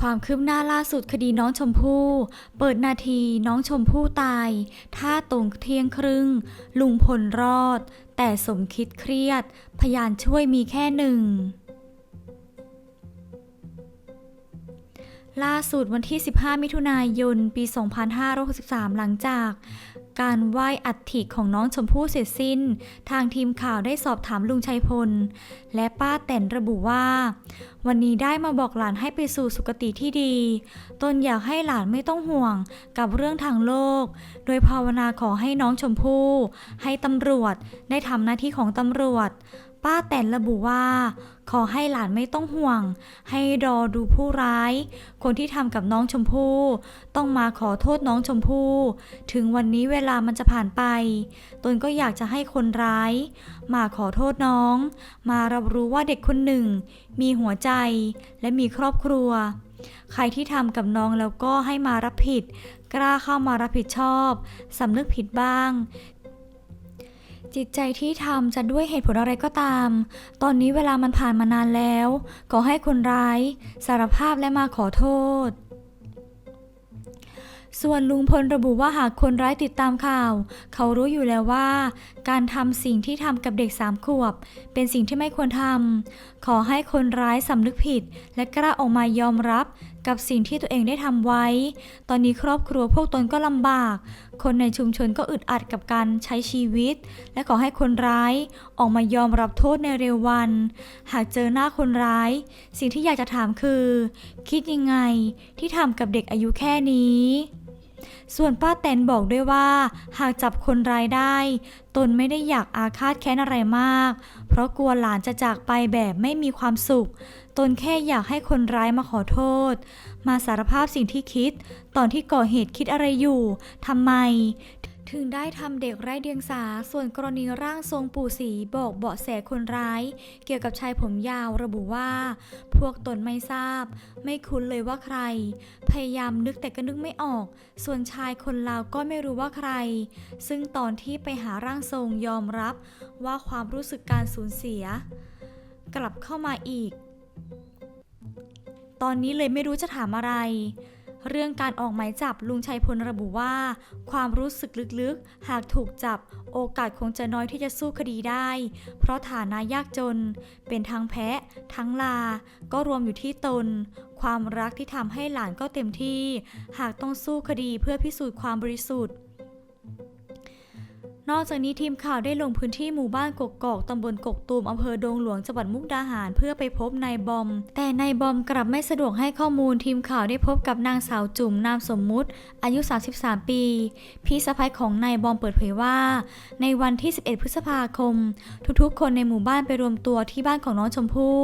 ความคืบหน้าล่าสุดคดีน้องชมพู่ เปิดนาทีน้องชมพู่ตาย ท่าตรงเที่ยงครึ่ง ลุงพลรอด แต่สมคิดเครียด พยานช่วยมีแค่หนึ่งล่าสุดวันที่ 15 มิถุนายน ปี 2563 หลังจาก การไหว้อัฐิของน้องชมพู่เสร็จสิ้น ทางทีมข่าวได้สอบถามลุงชัยพล และป้าแตนระบุว่า วันนี้ได้มาบอกหลานให้ไปสู่สุคติที่ดี ตนอยากให้หลานไม่ต้องห่วงกับเรื่องทางโลก โดยภาวนาขอให้น้องชมพู่ ให้ตำรวจได้ทำหน้าที่ของตำรวจ ป้าแตนระบุว่า ขอให้หลานไม่ต้องห่วง ให้รอดูผู้ร้าย คนที่ทำกับน้องชมพู่ ต้องมาขอโทษน้องชมพู่ ถึงวันนี้เวลามันจะผ่านไป ตนก็อยากจะให้คนร้าย มาขอโทษน้อง มารับรู้ว่าเด็กคนหนึ่ง มีหัวใจและมีครอบครัว ใครที่ทำกับน้องแล้วก็ให้มารับผิด กล้าเข้ามารับผิดชอบสำนึกผิดบ้าง จิตใจที่ทำจะด้วยเหตุผลอะไรก็ตาม ตอนนี้เวลามันผ่านมานานแล้วขอให้คนร้าย สารภาพและมาขอโทษส่วนลุงพลระบุว่าหากคนร้ายติดตามข่าว เขารู้อยู่แล้วว่า การทำสิ่งที่ทำกับเด็กสามขวบ เป็นสิ่งที่ไม่ควรทำขอให้คนร้ายสำนึกผิด และกล้าออกมายอมรับกับสิ่งที่ตัวเองได้ทำไว้ ตอนนี้ครอบครัวพวกตนก็ลำบาก คนในชุมชนก็อึดอัดกับการใช้ชีวิต และขอให้คนร้ายออกมายอมรับโทษในเร็ววัน หากเจอหน้าคนร้าย สิ่งที่อยากจะถามคือ คิดยังไงที่ทำกับเด็กอายุแค่นี้ ส่วนป้าแตนบอกด้วยว่า หากจับคนร้ายได้ ตนไม่ได้อยากอาฆาตแค้นอะไรมาก เพราะกลัวหลานจะจากไปแบบไม่มีความสุข ตนแค่อยากให้คนร้ายมาขอโทษ มาสารภาพสิ่งที่คิด ตอนที่ก่อเหตุคิดอะไรอยู่ทำไม ถึงได้ทำเด็กไร้เดียงสา ส่วนกรณีร่างทรงปู่ศรีบอกเบาะแสคนร้าย เกี่ยวกับชายผมยาวระบุว่า พวกตนไม่ทราบ ไม่คุ้นเลยว่าใคร พยายามนึกแต่ก็นึกไม่ออก ส่วนชายคนลาวก็ไม่รู้ว่าใคร ซึ่งตอนที่ไปหาร่างทรงยอมรับ ว่าความรู้สึกการสูญเสีย กลับเข้ามาอีก ตอนนี้เลยไม่รู้จะถามอะไร เรื่องการออกหมายจับลุงชัยพลระบุว่า ความรู้สึกลึกๆ หากถูกจับโอกาสคงจะน้อยที่จะสู้คดีได้ เพราะฐานะยากจน เป็นทั้งแพะ ทั้งลา ก็รวมอยู่ที่ตน ความรักที่ทำให้หลานก็เต็มที่ หากต้องสู้คดีเพื่อพิสูจน์ความบริสุทธิ์ นอกจากนี้ทีมข่าวได้ลงพื้นที่หมู่บ้านกกอกตำบลกกตูมอำเภอดงหลวงจังหวัดมุกดาหาร เพื่อไปพบนายบอม แต่นายบอมกลับไม่สะดวกให้ข้อมูลทีมข่าวได้พบกับนางสาวจุ่มนามสมมุติ อายุ 33 ปี พี่สะพ้ายของนายบอมเปิดเผยว่า ในวันที่ 11 พฤษภาคม ทุกๆ คนในหมู่บ้านไปรวมตัวที่บ้านของน้องชมพู่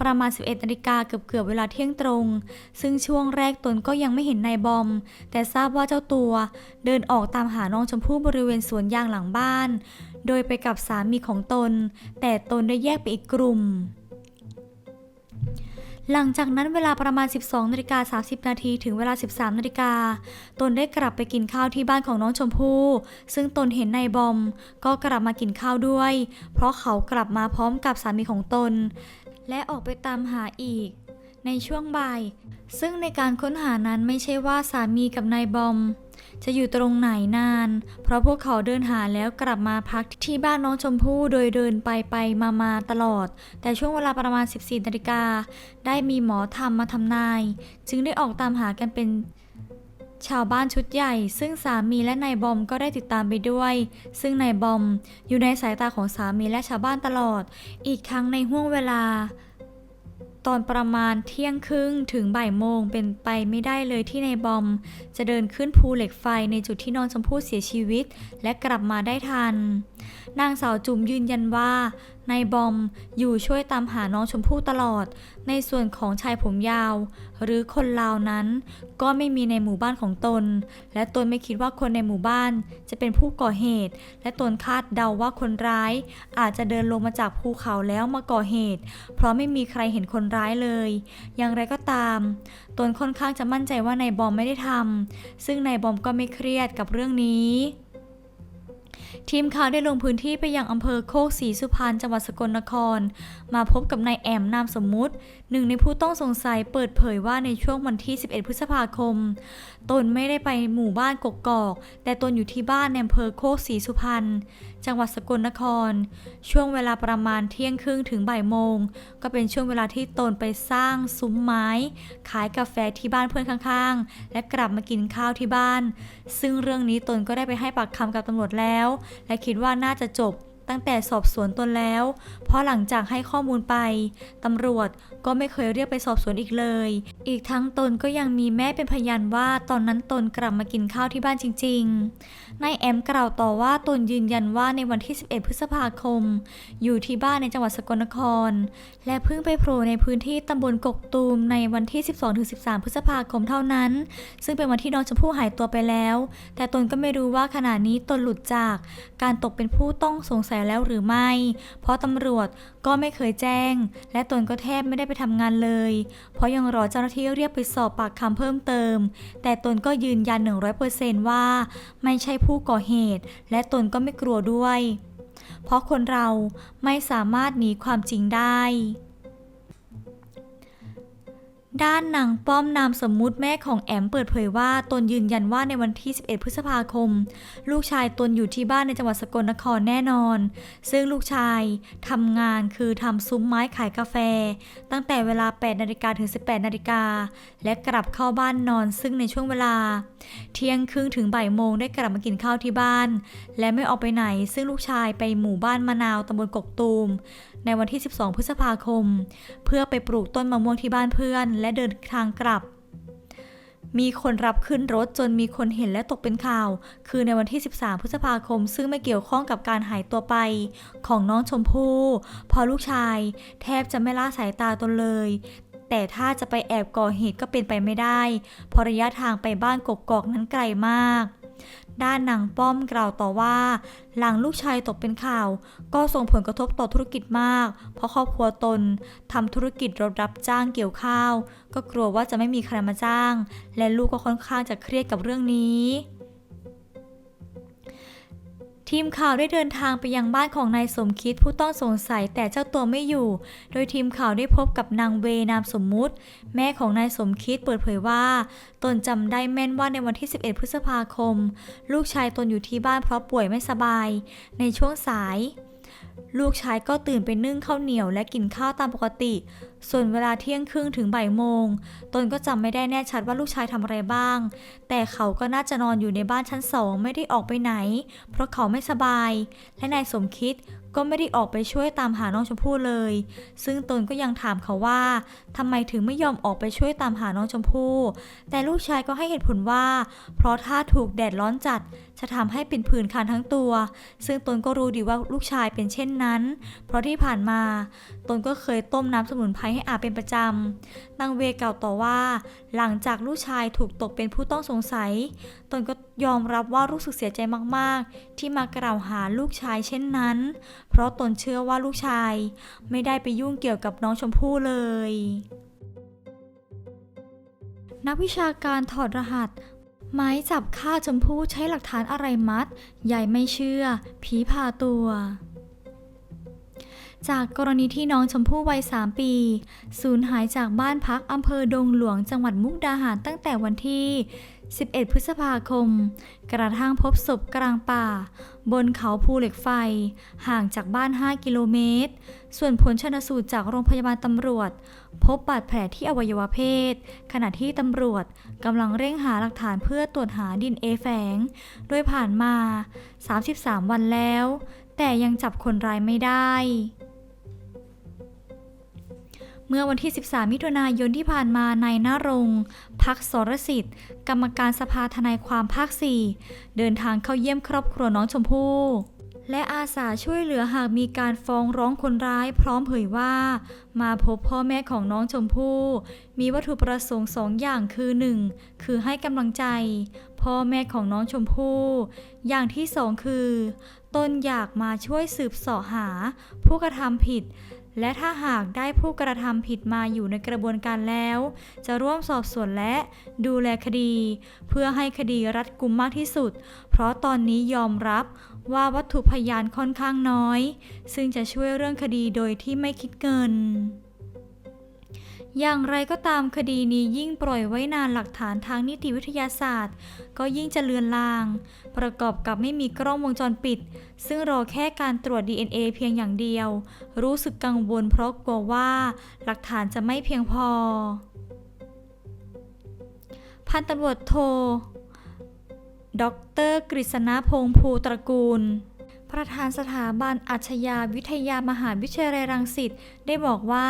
ประมาณ 11นาฬิกาเกือบเกือบเวลาเที่ยงตรง ซึ่งช่วงแรกตนก็ยังไม่เห็นนายบอม แต่ทราบว่าเจ้าตัว เดินออกตามหาน้องชมพู่บริเวณสวนยางหลังงบ้าน โดยไปกับสามีของตน แต่ตนได้แยกไปอีกกลุ่ม หลังจากนั้นเวลาประมาณ 12นาฬิกา30 นาทีถึงเวลา 13นาฬิกาตนได้กลับไปกินข้าวที่บ้านของน้องชมพู่ ซึ่งตนเห็นนายบอม ก็กลับมากินข้าวด้วย เพราะเขากลับมาพร้อมกับสามีของตน และออกไปตามหาอีก ในช่วงบ่าย ซึ่งในการค้นหานั้นไม่ใช่ว่าสามีกับนายบอม จะอยู่ตรงไหนนาน เพราะพวกเขาเดินหาแล้วกลับมาพักที่บ้านน้องชมพู่โดยเดินไปไปมามาตลอด แต่ช่วงเวลาประมาณ 14นาฬิกาได้มีหมอธรรมมาทำนาย จึงได้ออกตามหากันเป็นชาวบ้านชุดใหญ่ ซึ่งสามีและนายบอมก็ได้ติดตามไปด้วย ซึ่งนายบอมอยู่ในสายตาของสามีและชาวบ้านตลอด อีกครั้งในห่วงเวลา ตอนประมาณเที่ยงครึ่งถึงบ่ายโมงเป็นไปไม่ได้เลยที่นายบอม จะเดินขึ้นภูเหล็กไฟในจุดที่น้องชมพู่เสียชีวิต และกลับมาได้ทัน นางสาวจุ๋มยืนยันว่านายบอมอยู่ช่วยตามหาน้องชมพู่ตลอด ในส่วนของชายผมยาว หรือคนลาวนั้น ก็ไม่มีในหมู่บ้านของตน และตนไม่คิดว่าคนในหมู่บ้านจะเป็นผู้ก่อเหตุ และตนคาดเดาว่าคนร้าย อาจจะเดินลงมาจากภูเขาแล้วมาก่อเหตุ เพราะไม่มีใครเห็นคนร้ายเลย อย่างไรก็ตาม ตนค่อนข้างจะมั่นใจว่านายบอมไม่ได้ทำซึ่งนายบอมก็ไม่เครียดกับเรื่องนี้ ทีมข่าวได้ลงพื้นที่ไปยังอำเภอโคกศรีสุพรรณจังหวัดสกลนคร มาพบกับนายแอมนามสมมุติ หนึ่งในผู้ต้องสงสัยเปิดเผยว่าในช่วงวันที่ 11 พฤษภาคม ตนไม่ได้ไปหมู่บ้านกกอก แต่ตนอยู่ที่บ้านในอำเภอโคกศรีสุพรรณ จังหวัดสกลนคร ช่วงเวลาประมาณเที่ยงครึ่งถึงบ่ายโมง ก็เป็นช่วงเวลาที่ตนไปสร้างซุ้มไม้ ขายกาแฟที่บ้านเพื่อนข้างๆ และกลับมากินข้าวที่บ้าน ซึ่งเรื่องนี้ตนก็ได้ไปให้ปากคำกับตำรวจแล้ว และคิดว่าน่าจะจบ ตั้งแต่สอบสวนตนแล้ว เพราะหลังจากให้ข้อมูลไปตำรวจก็ไม่เคยเรียกไปสอบสวนอีกเลย อีกทั้งตนก็ยังมีแม่เป็นพยานว่าตอนนั้นตนกลับมากินข้าวที่บ้านจริงๆ นายแอมกล่าวต่อว่าตนยืนยันว่าในวันที่ 11 พฤษภาคม อยู่ที่บ้านในจังหวัดสกลนคร และเพิ่งไปโผล่ในพื้นที่ตำบลกกตูมในวันที่ 12-13 พฤษภาคมเท่านั้น ซึ่งเป็นวันที่น้องชมพู่หายตัวไปแล้ว แต่ตนก็ไม่รู้ว่าขณะนี้ตนหลุดจากการตกเป็นผู้ต้องสงสัยแล้วหรือไม่ เพราะตำรวจก็ไม่เคยแจ้ง และตนก็แทบไม่ได้ไปทำงานเลย เพราะยังรอเจ้าหน้าที่เรียกไปสอบปากคำเพิ่มเติม แต่ตนก็ยืนยัน 100%ว่า ไม่ใช่ผู้ก่อเหตุ และตนก็ไม่กลัวด้วย เพราะคนเราไม่สามารถหนีความจริงได้ ด้านนางป้อมนามสมมุติแม่ของแอมเปิดเผยว่าตนยืนยันว่าในวันที่ 11 พฤษภาคม ลูกชายตนอยู่ที่บ้านในจังหวัดสกลนครแน่นอน ซึ่งลูกชายทำงานคือทำซุ้มไม้ขายกาแฟ ตั้งแต่เวลา 8 นาฬิกาถึง 18 นาฬิกา และกลับเข้าบ้านนอนซึ่งในช่วงเวลา เที่ยงครึ่งถึงบ่ายโมงได้กลับมากินข้าวที่บ้าน และไม่ออกไปไหนซึ่งลูกชายไปหมู่บ้านมะนาวตำบลกกตูม ในวันที่ 12 พฤษภาคม เพื่อไปปลูกต้นมะม่วงที่บ้านเพื่อน และเดินทางกลับ มีคนรับขึ้นรถจนมีคนเห็นและตกเป็นข่าว คือในวันที่ 13 พฤษภาคม ซึ่งไม่เกี่ยวข้องกับการหายตัวไปของน้องชมพู่พอลูกชาย แทบจะไม่ละสายตาตนเลย แต่ถ้าจะไปแอบก่อเหตุก็เป็นไปไม่ได้เพราะระยะทางไปบ้านกกอกนั้นไกลมาก ด้านนางป้อมกล่าวต่อว่า หลังลูกชายตกเป็นข่าว ก็ส่งผลกระทบต่อธุรกิจมาก เพราะครอบครัวตนทำธุรกิจรถรับจ้างเกี่ยวข้าว ก็กลัวว่าจะไม่มีใครมาจ้าง และลูกก็ค่อนข้างจะเครียดกับเรื่องนี้ ทีมข่าวได้เดินทางไปยังบ้านของนายสมคิดผู้ต้องสงสัยแต่เจ้าตัวไม่อยู่ โดยทีมข่าวได้พบกับนางเวนามสมมุติ แม่ของนายสมคิดเปิดเผยว่า ตนจำได้แม่นว่าในวันที่ 11 พฤษภาคม ลูกชายตนอยู่ที่บ้านเพราะป่วยไม่สบาย ในช่วงสาย ลูกชายก็ตื่นไปนึ่งข้าวเหนียวและกินข้าวตามปกติ ส่วนเวลาเที่ยงครึ่งถึงบ่ายโมง ตนก็จำไม่ได้แน่ชัดว่าลูกชายทำอะไรบ้าง แต่เขาก็น่าจะนอนอยู่ในบ้านชั้นสองไม่ได้ออกไปไหน เพราะเขาไม่สบาย และนายสมคิดก็ไม่ได้ออกไปช่วยตามหาน้องชมพู่เลย ซึ่งตนก็ยังถามเขาว่าทำไมถึงไม่ยอมออกไปช่วยตามหาน้องชมพู่ แต่ลูกชายก็ให้เหตุผลว่า เพราะถ้าถูกแดดร้อนจัด จะทำให้เป็นผื่นคันทั้งตัว ซึ่งตนก็รู้ดีว่าลูกชายเป็นเช่นนั้น เพราะที่ผ่านมา ตนก็เคยต้มน้ำสมุนไพรให้อาบเป็นประจำนางเวกล่าวต่อว่า หลังจากลูกชายถูกตกเป็นผู้ต้องสงสัย ตนก็ยอมรับว่ารู้สึกเสียใจมากๆ ที่มากล่าวหาลูกชายเช่นนั้น เพราะตนเชื่อว่าลูกชาย ไม่ได้ไปยุ่งเกี่ยวกับน้องชมพู่เลยนักวิชาการถอดรหัส ไม้จับฆ่าชมพู่ใช้หลักฐานอะไรมัดยายไม่เชื่อ ผีพาตัว จากกรณีที่น้องชมพู่วัย 3 ปีสูญหายจากบ้านพักอำเภอดงหลวงจังหวัดมุกดาหารตั้งแต่วันที่ 11 พฤษภาคม กระทั่งพบศพกลางป่า บนเขาภูเหล็กไฟ ห่างจากบ้าน 5 กิโลเมตร ส่วนผลชนสูตรจากโรงพยาบาลตำรวจ พบบาดแผลที่อวัยวะเพศ ขณะที่ตำรวจกำลังเร่งหาหลักฐานเพื่อตรวจหาดินเอแฝง โดยผ่านมา 33 วันแล้ว แต่ยังจับคนร้ายไม่ได้ เมื่อวันที่ 13 มิถุนายนที่ผ่านมานายนรงพักสรสิทธิ์ กรรมการสภาทนายความภาค 4 เดินทางเข้าเยี่ยมครอบครัวน้องชมพู่และอาสาช่วยเหลือหากมีการฟ้องร้องคนร้ายพร้อมเผยว่า มาพบพ่อแม่ของน้องชมพู่มีวัตถุประสงค์สองอย่างคือ 1. คือให้กำลังใจ พ่อแม่ของน้องชมพู่อย่างที่สองคือตนอยากมาช่วยสืบเสาะหา ผู้กระทำผิด และถ้าหากได้ผู้กระทำผิดมาอยู่ในกระบวนการแล้ว จะร่วมสอบสวนและดูแลคดี เพื่อให้คดีรัดกุมมากที่สุด เพราะตอนนี้ยอมรับว่าวัตถุพยานค่อนข้างน้อย ซึ่งจะช่วยเรื่องคดีโดยที่ไม่คิดเงิน อย่างไรก็ตามคดีนี้ยิ่งปล่อยไว้นานหลักฐานทางนิติวิทยาศาสตร์ ก็ยิ่งจะเลือนลาง ประกอบกับไม่มีกล้องวงจรปิด ซึ่งรอแค่การตรวจ DNA เพียงอย่างเดียว รู้สึกกังวลเพราะกลัวว่า หลักฐานจะไม่เพียงพอ พันตำรวจโท ดรกฤษณพงษ์ภูตระกูล ประธานสถาบันอัจฉริยาวิทยามหาวิทยาลัยรังสิตได้บอกว่า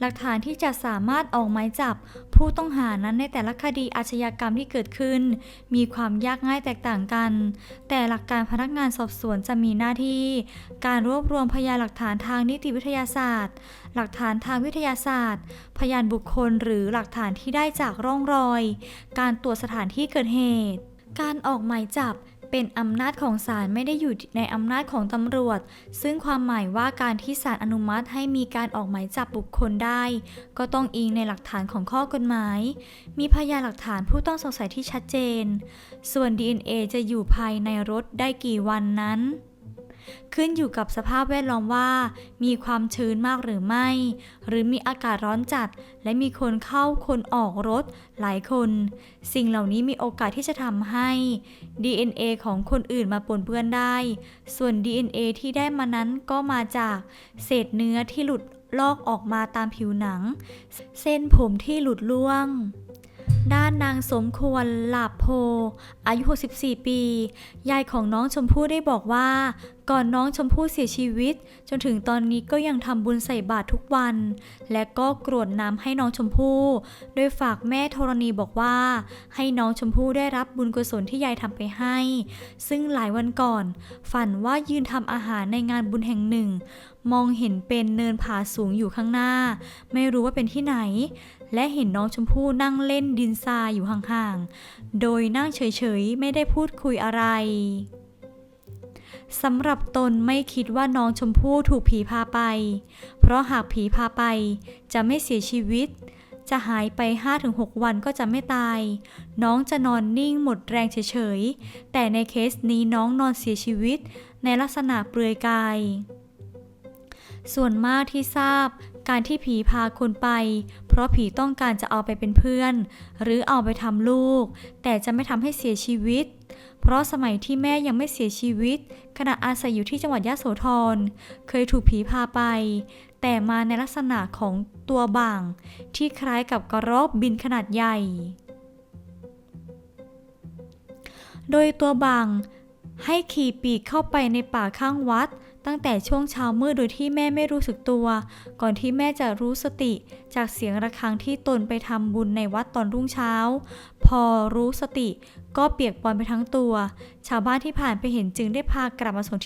หลักฐานที่จะสามารถออกหมายจับ ผู้ต้องหานั้นในแต่ละคดีอาชญากรรมที่เกิดขึ้น มีความยากง่ายแตกต่างกัน แต่หลักการพนักงานสอบสวนจะมีหน้าที่ การรวบรวมพยานหลักฐานทางนิติวิทยาศาสตร์ หลักฐานทางวิทยาศาสตร์ พยานบุคคลหรือหลักฐานที่ได้จากร่องรอย การตรวจสถานที่เกิดเหตุการออกหมายจับ เป็นอำนาจของศาลไม่ได้อยู่ในอำนาจของตำรวจ ซึ่งความหมายว่าการที่ศาลอนุมัติให้มีการออกหมายจับบุคคลได้ ก็ต้องอิงในหลักฐานของข้อกฎหมาย มีพยานหลักฐานผู้ต้องสงสัยที่ชัดเจน ส่วน DNA จะอยู่ภายในรถได้กี่วันนั้น ขึ้นอยู่กับสภาพแวดล้อมว่า มีความชื้นมากหรือไม่ หรือมีอากาศร้อนจัด และมีคนเข้าคนออกรถหลายคน สิ่งเหล่านี้มีโอกาสที่จะทำให้ DNA ของคนอื่นมาปนเปื้อนได้ ส่วน DNA ที่ได้มานั้นก็มาจากเศษเนื้อที่หลุดลอกออกมาตามผิวหนัง เส้นผมที่หลุดล่วงด้านนางสมควรหลาบโพ อายุ 64 ปี ยายของน้องชมพู่ได้บอกว่าก่อนน้องชมพู่เสียชีวิต จนถึงตอนนี้ก็ยังทำบุญใส่บาตรทุกวัน และก็กรวดน้ำให้น้องชมพู่ โดยฝากแม่ธรณีบอกว่า ให้น้องชมพู่ได้รับบุญกุศลที่ยายทำไปให้ ซึ่งหลายวันก่อน ฝันว่ายืนทำอาหารในงานบุญแห่งหนึ่ง มองเห็นเป็นเนินผาสูงอยู่ข้างหน้า ไม่รู้ว่าเป็นที่ไหน และเห็นน้องชมพู่นั่งเล่นดินทรายอยู่ห่างๆ โดยนั่งเฉยๆ ไม่ได้พูดคุยอะไร สำหรับตนไม่คิดว่าน้องชมพู่ถูกผีพาไป เพราะหากผีพาไปจะไม่เสียชีวิต จะหายไป 5-6 วันก็จะไม่ตาย น้องจะนอนนิ่งหมดแรงเฉยๆ แต่ในเคสนี้น้องนอนเสียชีวิตในลักษณะเปลือยกาย ส่วนมากที่ทราบการที่ผีพาคนไป เพราะผีต้องการจะเอาไปเป็นเพื่อน หรือเอาไปทำลูก แต่จะไม่ทำให้เสียชีวิต เพราะสมัยที่แม่ยังไม่เสียชีวิต ขณะอาศัยอยู่ที่จังหวัดยะโสธร เคยถูกผีพาไป แต่มาในลักษณะของตัวบ่าง ที่คล้ายกับกระรอกบินขนาดใหญ่ โดยตัวบ่างให้ขี่ปีกเข้าไปในป่าข้างวัด ตั้งแต่ช่วงเช้ามืดโดยที่แม่ไม่รู้สึกตัว ก่อนที่แม่จะรู้สติ จากเสียงระฆังที่ตนไปทำบุญในวัดตอนรุ่งเช้า พอรู้สติก็เปียกปอนไปทั้งตัว ชาวบ้านที่ผ่านไปเห็นจึงได้พากลับมาส่งที่